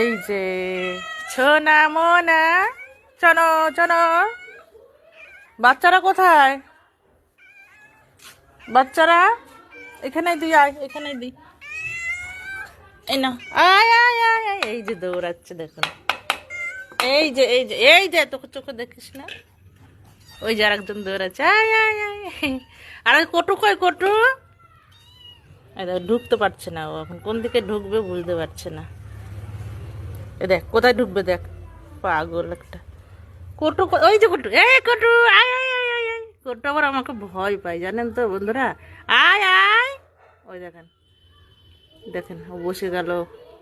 এই যে, সোনা মোনা, চলো চলো। বাচ্চারা কোথায়? বাচ্চারা, এখানে দিই আয় এখানেই দিই এই না আয় আয় আয় আয়। এই যে দৌড়াচ্ছে, দেখুন। এই যে এই যে এই যে, তোকে চোখে দেখিস না? ওই যে আরেকজন দৌড়াচ্ছে। আয় আয় আয় আর কটু কই, কটু? ঢুকতে পারছে না ও এখন। কোন দিকে ঢুকবে বুঝতে পারছে না। এ দেখ, কোথায় ঢুকবে দেখ? পাগল একটা। কটু ওই যে কটু এই কটু, আয় আয় আয় আয় আয়। কটু আবার আমাকে ভয় পায়, জানেন তো বন্ধুরা? আয় আয়। ওই দেখেন দেখেন, ও বসে গেল।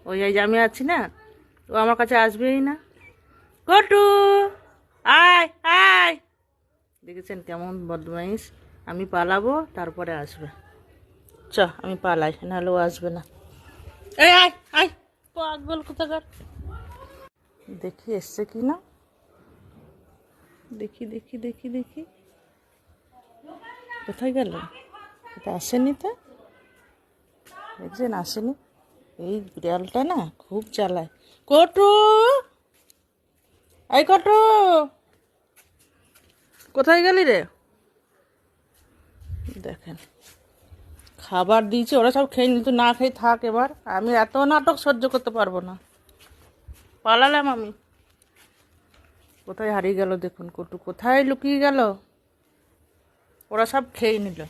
ওই যে আমি আছি না, ও আমার কাছে আসবেই না। কটু, আয় আয়। দেখেছেন কেমন বদমাইশ? আমি পালাবো, তারপরে আসবে। চ, আমি পালাই, নাহলে ও আসবে না। এই, আয় আয়। পাগল কোথাকার? দেখি এসছে কি না? দেখি দেখি দেখি দেখি। কোথায় গেল? এটা আসেনি তো? দেখছেন আসেনি। এই বিড়ালটা না খুব চালায়। কটু! এই কটু! কোথায় গেলি রে? দেখেন। খাবার দিয়েছে, ওরা সব খেয়ে নিত না খেয়ে থাক এবার। আমি এত নাটক সহ্য করতে পারব না। পালালাম আমি। কোথায় হারিয়ে গেল দেখুন, কটু কোথায় লুকিয়ে গেল? ওরা সব খেয়ে নিল।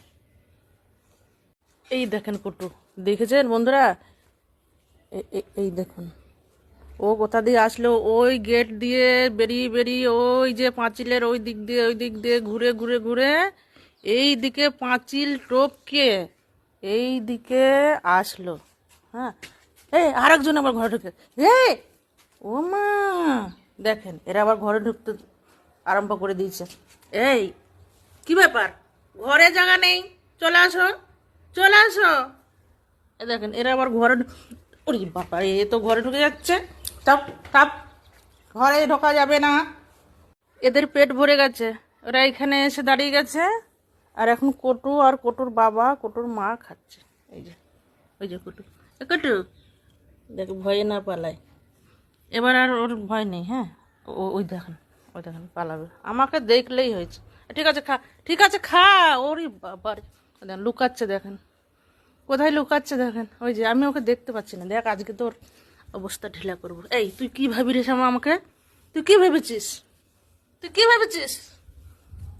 এই দেখেন কটু, দেখেছেন বন্ধুরা? এই দেখুন। ও কোথা দিয়ে আসলো? ওই গেট দিয়ে বেরিয়ে বেরিয়ে ওই যে পাঁচিলের ওই দিক দিয়ে, ওই দিক দিয়ে ঘুরে ঘুরে ঘুরে এই দিকে পাঁচিল টোপকে এই দিকে আসলো। হ্যাঁ এই আরেকজন আবার ঘরে ঢুকে। হে ও মা, দেখেন, এরা আবার ঘরে ঢুকতে আরম্ভ করে দিয়েছে। এই, কি ব্যাপার? ঘরে জায়গা নেই? চলে আসো চলে আসো। এ দেখেন, এরা আবার ঘরে ওরে বাবা, এ তো ঘরে ঢুকে যাচ্ছে। টাপ টাপ ঘরে ঢোকা যাবে না। এদের পেট ভরে গেছে। ওরা এখানে এসে দাঁড়িয়ে গেছে। আর এখন কটু আর কটুর বাবা, কটুর মা খাচ্ছে। এই যে, ওই যে কটু। কটু, দেখ, ভয়ে না পালায়। এবার আর ওর ভয় নেই হ্যাঁ? ও- ওই দেখেন ওই দেখেন, পালাবে। আমাকে দেখলেই হয়েছে। ঠিক আছে, খা, ঠিক আছে, খা, ওরই বাবার দেখেন লুকাচ্ছে, দেখেন। কোথায় লুকাচ্ছে, দেখেন? ওই যে, আমি ওকে দেখতে পাচ্ছি না। দেখ, আজকে তোর অবস্থা ঢিলা করব। এই, তুই কি ভাবি রে শ্যামা আমাকে? তুই কি ভেবেছিস? তুই কি ভেবেছিস?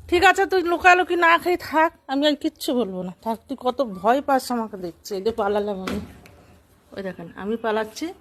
ঠিক আছে, তুই লুকালুকি না খেয়ে থাক। আমি আর কিচ্ছু বলব না। থাক, তুই কত ভয় পাস আমাকে দেখছি। এই যে পালালাম আমি। ওই দেখেন, আমি পালাচ্ছি।